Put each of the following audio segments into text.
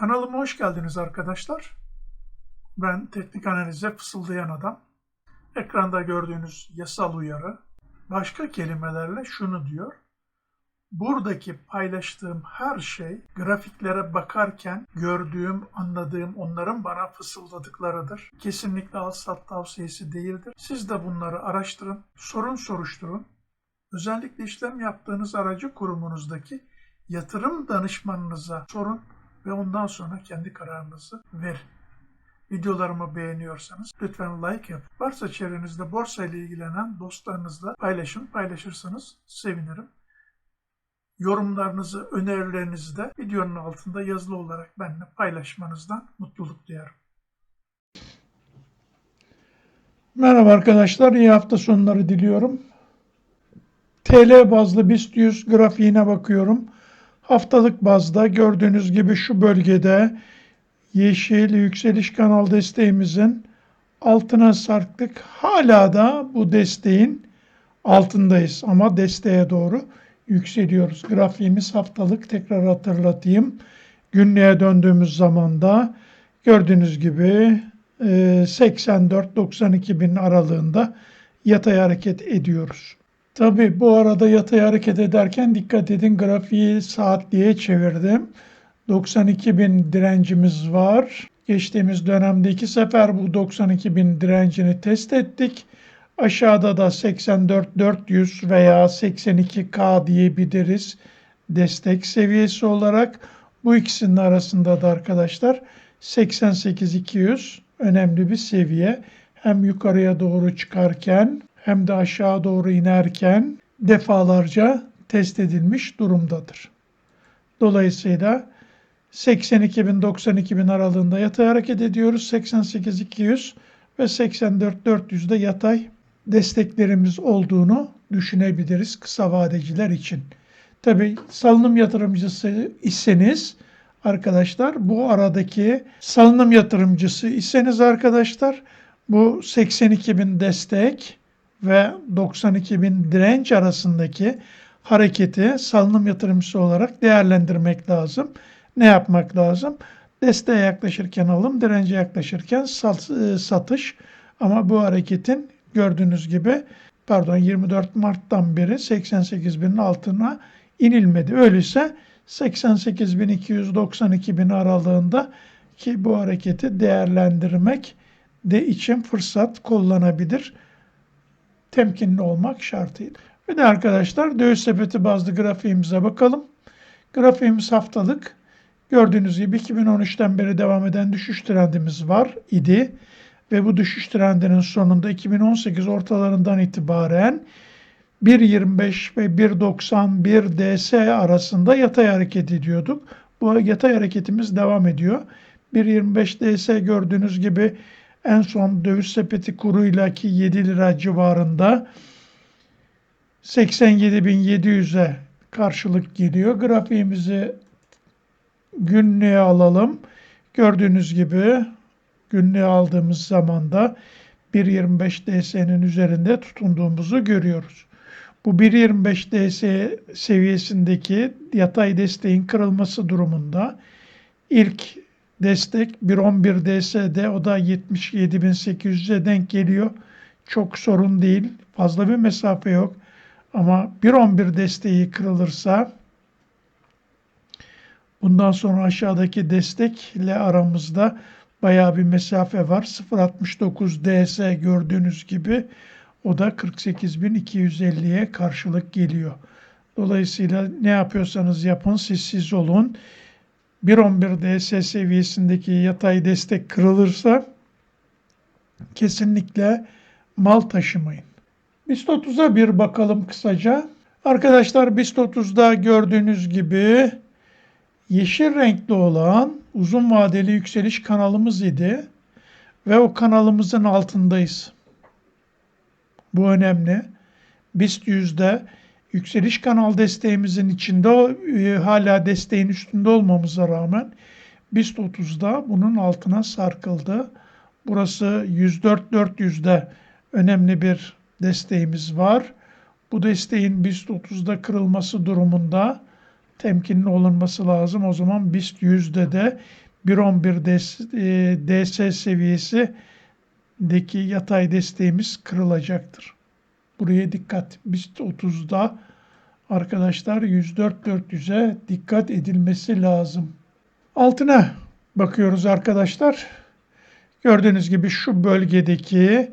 Kanalıma hoş geldiniz arkadaşlar. Ben teknik analize fısıldayan adam. Ekranda gördüğünüz yasal uyarı başka kelimelerle şunu diyor. Buradaki paylaştığım her şey grafiklere bakarken gördüğüm, anladığım onların bana fısıldadıklarıdır. Kesinlikle al sat tavsiyesi değildir. Siz de bunları araştırın, sorun soruşturun. Özellikle işlem yaptığınız aracı kurumunuzdaki yatırım danışmanınıza sorun ve ondan sonra kendi kararınızı verin. Videolarımı beğeniyorsanız lütfen like yap. Varsa çevrenizde borsa ile ilgilenen dostlarınızla paylaşın. Paylaşırsanız sevinirim. Yorumlarınızı, önerilerinizi de videonun altında yazılı olarak benimle paylaşmanızdan mutluluk duyarım. Merhaba arkadaşlar, iyi hafta sonları diliyorum. TL bazlı BIST 100 grafiğine bakıyorum. Haftalık bazda gördüğünüz gibi şu bölgede yeşil yükseliş kanal desteğimizin altına sarktık. Hala da bu desteğin altındayız ama desteğe doğru yükseliyoruz. Grafiğimiz haftalık tekrar hatırlatayım. Günlüğe döndüğümüz zaman da gördüğünüz gibi 84-92 bin aralığında yatay hareket ediyoruz. Tabi bu arada yatay hareket ederken dikkat edin grafiği saatliğe çevirdim. 92 bin direncimiz var. Geçtiğimiz dönemde iki sefer bu 92 bin direncini test ettik. Aşağıda da 84-400 veya 82K diyebiliriz destek seviyesi olarak. Bu ikisinin arasında da arkadaşlar 88-200 önemli bir seviye. Hem yukarıya doğru çıkarken hem de aşağı doğru inerken defalarca test edilmiş durumdadır. Dolayısıyla 82 bin 92 bin aralığında yatay hareket ediyoruz. 88 200 ve 84 400'de yatay desteklerimiz olduğunu düşünebiliriz kısa vadeciler için. Tabi salınım yatırımcısı iseniz arkadaşlar bu aradaki salınım yatırımcısı iseniz arkadaşlar bu 82 bin destek ve 92 bin direnç arasındaki hareketi salınım yatırımcısı olarak değerlendirmek lazım. Ne yapmak lazım? Desteğe yaklaşırken alım, dirence yaklaşırken e, satış. Ama bu hareketin gördüğünüz gibi pardon 24 Mart'tan beri 88 binin altına inilmedi. Öyleyse 88.292 bin aralığında ki bu hareketi değerlendirmek de için fırsat kullanabilir temkinli olmak şartıyla. Ve de arkadaşlar döviz sepeti bazlı grafiğimize bakalım. Grafiğimiz haftalık. Gördüğünüz gibi 2013'ten beri devam eden düşüş trendimiz var idi. Ve bu düşüş trendinin sonunda 2018 ortalarından itibaren 1.25 ve 1.91 DS arasında yatay hareket ediyorduk. Bu yatay hareketimiz devam ediyor. 1.25 DS gördüğünüz gibi en son döviz sepeti kuruyla ki 7 lira civarında 87.700'e karşılık geliyor. Grafiğimizi günlüğe alalım. Gördüğünüz gibi günlüğe aldığımız zaman da 1.25 DS'nin üzerinde tutunduğumuzu görüyoruz. Bu 1.25 DS seviyesindeki yatay desteğin kırılması durumunda ilk destek 1.11 DS'de o da 77.800'e denk geliyor. Çok sorun değil. Fazla bir mesafe yok. Ama 1.11 desteği kırılırsa bundan sonra aşağıdaki destekle aramızda baya bir mesafe var. 0.69 DS gördüğünüz gibi o da 48.250'ye karşılık geliyor. Dolayısıyla ne yapıyorsanız yapın siz olun. 1.11 DS seviyesindeki yatay destek kırılırsa kesinlikle mal taşımayın. BIST 30'a bir bakalım kısaca. Arkadaşlar BIST 30'da gördüğünüz gibi yeşil renkli olan uzun vadeli yükseliş kanalımız idi ve o kanalımızın altındayız. Bu önemli. BIST 100'de yükseliş kanal desteğimizin içinde e, hala desteğin üstünde olmamıza rağmen BIST 30'da bunun altına sarkıldı. Burası 104-400'de önemli bir desteğimiz var. Bu desteğin BIST 30'da kırılması durumunda temkinli olunması lazım. O zaman BIST 100'de de 1.11 DS, e, DS seviyesindeki yatay desteğimiz kırılacaktır. Buraya dikkat. BIST 30'da arkadaşlar 104-400'e dikkat edilmesi lazım. Altına bakıyoruz arkadaşlar. Gördüğünüz gibi şu bölgedeki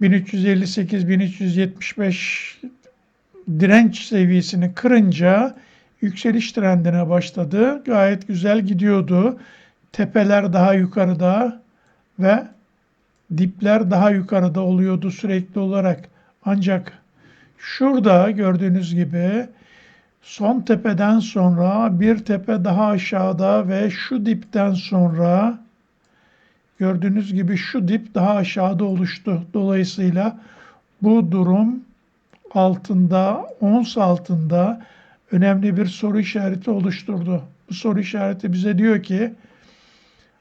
1358-1375 direnç seviyesini kırınca yükseliş trendine başladı. Gayet güzel gidiyordu. Tepeler daha yukarıda ve dipler daha yukarıda oluyordu sürekli olarak. Ancak şurada gördüğünüz gibi son tepeden sonra bir tepe daha aşağıda ve şu dipten sonra gördüğünüz gibi şu dip daha aşağıda oluştu. Dolayısıyla bu durum altında, ons altında önemli bir soru işareti oluşturdu. Bu soru işareti bize diyor ki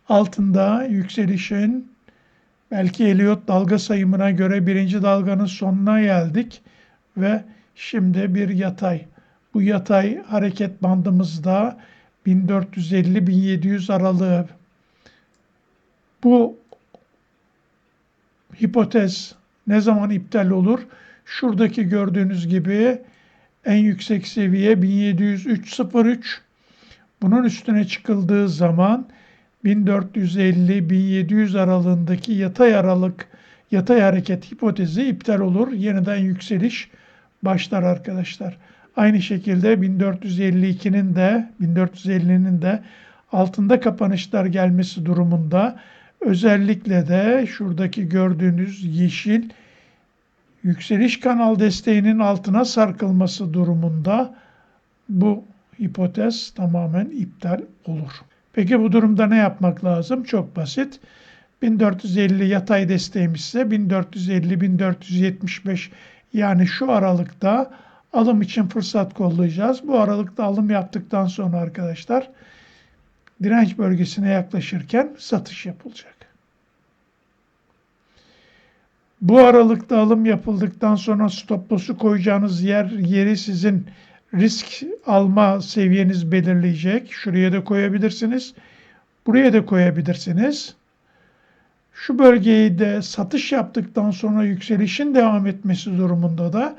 altında yükselişin belki Elliot dalga sayımına göre birinci dalganın sonuna geldik ve şimdi bir yatay. Bu yatay hareket bandımızda 1450-1700 aralığı. Bu hipotez ne zaman iptal olur? Şuradaki gördüğünüz gibi en yüksek seviye 1703.03. Bunun üstüne çıkıldığı zaman 1450-1700 aralığındaki yatay aralık yatay hareket hipotezi iptal olur. Yeniden yükseliş başlar arkadaşlar. Aynı şekilde 1452'nin de 1450'nin de altında kapanışlar gelmesi durumunda özellikle de şuradaki gördüğünüz yeşil yükseliş kanal desteğinin altına sarkılması durumunda bu hipotez tamamen iptal olur. Peki bu durumda ne yapmak lazım? Çok basit. 1450 yatay desteğimiz ise 1450-1475 yani şu aralıkta alım için fırsat kollayacağız. Bu aralıkta alım yaptıktan sonra arkadaşlar direnç bölgesine yaklaşırken satış yapılacak. Bu aralıkta alım yapıldıktan sonra stop loss'u koyacağınız yer yeri sizin risk alma seviyeniz belirleyecek. Şuraya da koyabilirsiniz. Buraya da koyabilirsiniz. Şu bölgeyi de satış yaptıktan sonra yükselişin devam etmesi durumunda da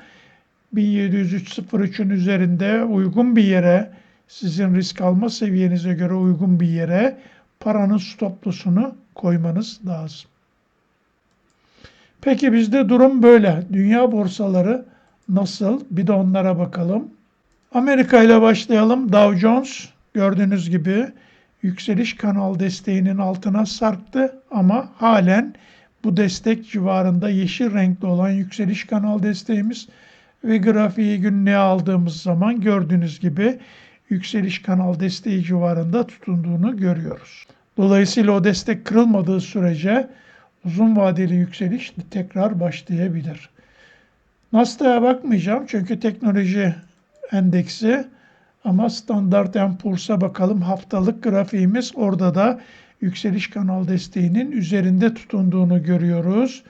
1703.03'ün üzerinde uygun bir yere sizin risk alma seviyenize göre uygun bir yere paranın stop loss'unu koymanız lazım. Peki bizde durum böyle. Dünya borsaları nasıl? Bir de onlara bakalım. Amerika ile başlayalım. Dow Jones gördüğünüz gibi yükseliş kanal desteğinin altına sarktı ama halen bu destek civarında yeşil renkli olan yükseliş kanal desteğimiz ve grafiği günlüğe aldığımız zaman gördüğünüz gibi yükseliş kanal desteği civarında tutunduğunu görüyoruz. Dolayısıyla o destek kırılmadığı sürece uzun vadeli yükseliş tekrar başlayabilir. Nasdaq'a bakmayacağım çünkü teknoloji endeksi ama Standard Poor's'a bakalım haftalık grafiğimiz orada da yükseliş kanal desteğinin üzerinde tutunduğunu görüyoruz.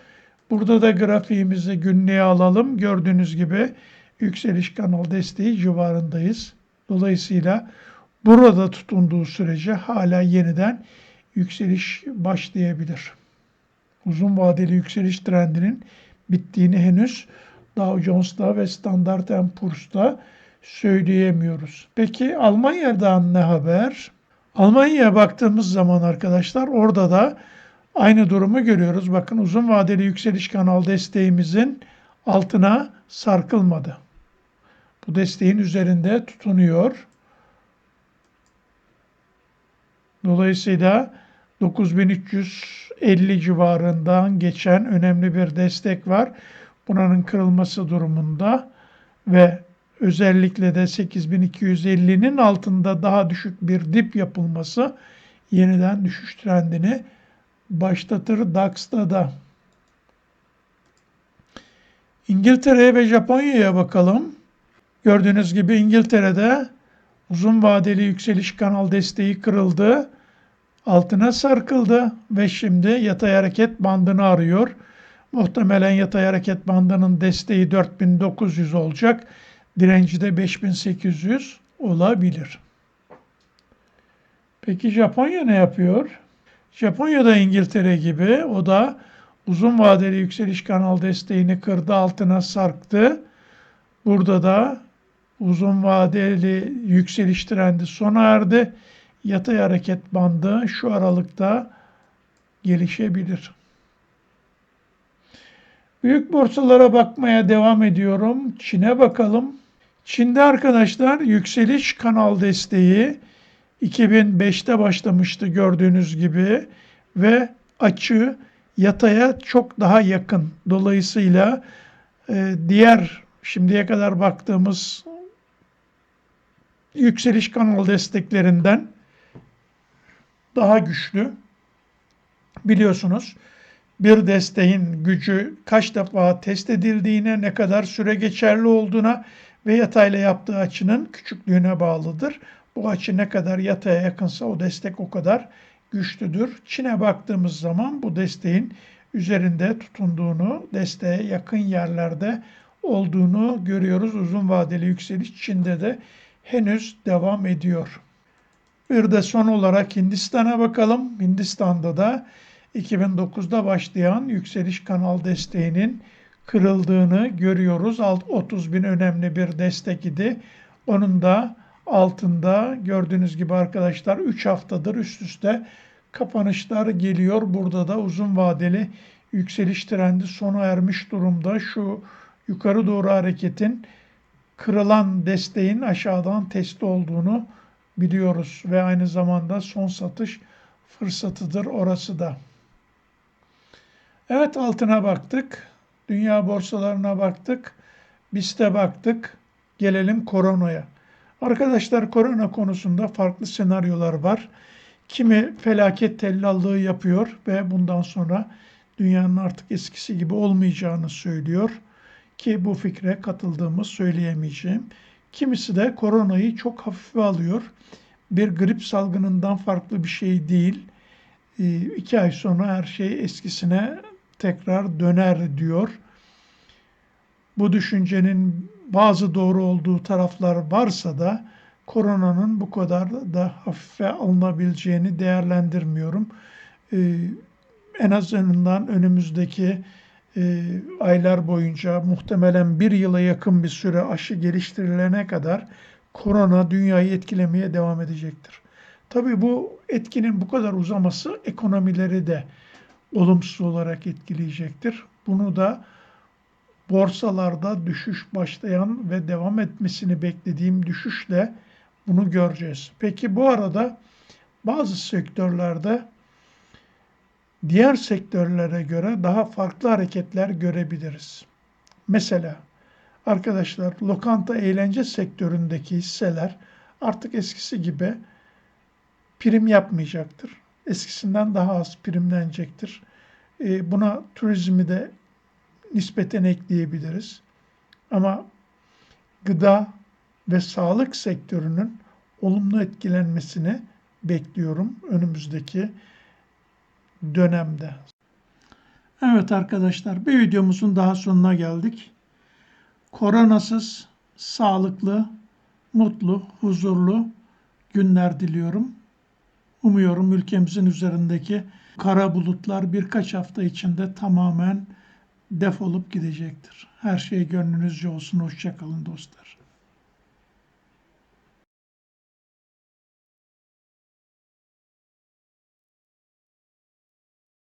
Burada da grafiğimizi günlüğe alalım. Gördüğünüz gibi yükseliş kanal desteği civarındayız. Dolayısıyla burada tutunduğu sürece hala yeniden yükseliş başlayabilir uzun vadeli yükseliş trendinin bittiğini henüz Dow Jones'ta ve Standard Poor's'ta söyleyemiyoruz. Peki Almanya'dan ne haber? Almanya'ya baktığımız zaman arkadaşlar orada da aynı durumu görüyoruz. Bakın uzun vadeli yükseliş kanal desteğimizin altına sarkılmadı. Bu desteğin üzerinde tutunuyor. Dolayısıyla 9350 civarından geçen önemli bir destek var. Bunun kırılması durumunda ve özellikle de 8250'nin altında daha düşük bir dip yapılması yeniden düşüş trendini başlatır DAX'ta da. İngiltere'ye ve Japonya'ya bakalım. Gördüğünüz gibi İngiltere'de uzun vadeli yükseliş kanal desteği kırıldı altına sarkıldı ve şimdi yatay hareket bandını arıyor. Muhtemelen yatay hareket bandının desteği 4900 olacak. Direnci de 5800 olabilir. Peki Japonya ne yapıyor? Japonya da İngiltere gibi o da uzun vadeli yükseliş kanal desteğini kırdı altına sarktı. Burada da uzun vadeli yükseliş trendi sona erdi. Yatay hareket bandı şu aralıkta gelişebilir. Büyük borsalara bakmaya devam ediyorum. Çin'e bakalım. Çin'de arkadaşlar yükseliş kanal desteği 2005'te başlamıştı gördüğünüz gibi ve açı yataya çok daha yakın. Dolayısıyla e, diğer şimdiye kadar baktığımız yükseliş kanal desteklerinden daha güçlü. Biliyorsunuz bir desteğin gücü kaç defa test edildiğine, ne kadar süre geçerli olduğuna ve yatayla yaptığı açının küçüklüğüne bağlıdır. Bu açı ne kadar yataya yakınsa o destek o kadar güçlüdür. Çin'e baktığımız zaman bu desteğin üzerinde tutunduğunu, desteğe yakın yerlerde olduğunu görüyoruz. Uzun vadeli yükseliş Çin'de de henüz devam ediyor. Bir de son olarak Hindistan'a bakalım. Hindistan'da da 2009'da başlayan yükseliş kanal desteğinin kırıldığını görüyoruz. Alt 30 bin önemli bir destek idi. Onun da altında gördüğünüz gibi arkadaşlar 3 haftadır üst üste kapanışlar geliyor. Burada da uzun vadeli yükseliş trendi sona ermiş durumda. Şu yukarı doğru hareketin kırılan desteğin aşağıdan testi olduğunu biliyoruz ve aynı zamanda son satış fırsatıdır orası da. Evet altına baktık. Dünya borsalarına baktık. BIST'e baktık. Gelelim koronaya. Arkadaşlar korona konusunda farklı senaryolar var. Kimi felaket tellallığı yapıyor ve bundan sonra dünyanın artık eskisi gibi olmayacağını söylüyor ki bu fikre katıldığımı söyleyemeyeceğim. Kimisi de koronayı çok hafife alıyor. Bir grip salgınından farklı bir şey değil. E, iki ay sonra her şey eskisine tekrar döner diyor. Bu düşüncenin bazı doğru olduğu taraflar varsa da koronanın bu kadar da hafife alınabileceğini değerlendirmiyorum. Ee, en azından önümüzdeki e, aylar boyunca muhtemelen bir yıla yakın bir süre aşı geliştirilene kadar korona dünyayı etkilemeye devam edecektir. Tabii bu etkinin bu kadar uzaması ekonomileri de olumsuz olarak etkileyecektir. Bunu da borsalarda düşüş başlayan ve devam etmesini beklediğim düşüşle bunu göreceğiz. Peki bu arada bazı sektörlerde diğer sektörlere göre daha farklı hareketler görebiliriz. Mesela arkadaşlar lokanta eğlence sektöründeki hisseler artık eskisi gibi prim yapmayacaktır. Eskisinden daha az primlenecektir. E, buna turizmi de nispeten ekleyebiliriz. Ama gıda ve sağlık sektörünün olumlu etkilenmesini bekliyorum önümüzdeki dönemde. Evet arkadaşlar bir videomuzun daha sonuna geldik. Koronasız, sağlıklı, mutlu, huzurlu günler diliyorum. Umuyorum ülkemizin üzerindeki kara bulutlar birkaç hafta içinde tamamen defolup gidecektir. Her şey gönlünüzce olsun. Hoşçakalın dostlar.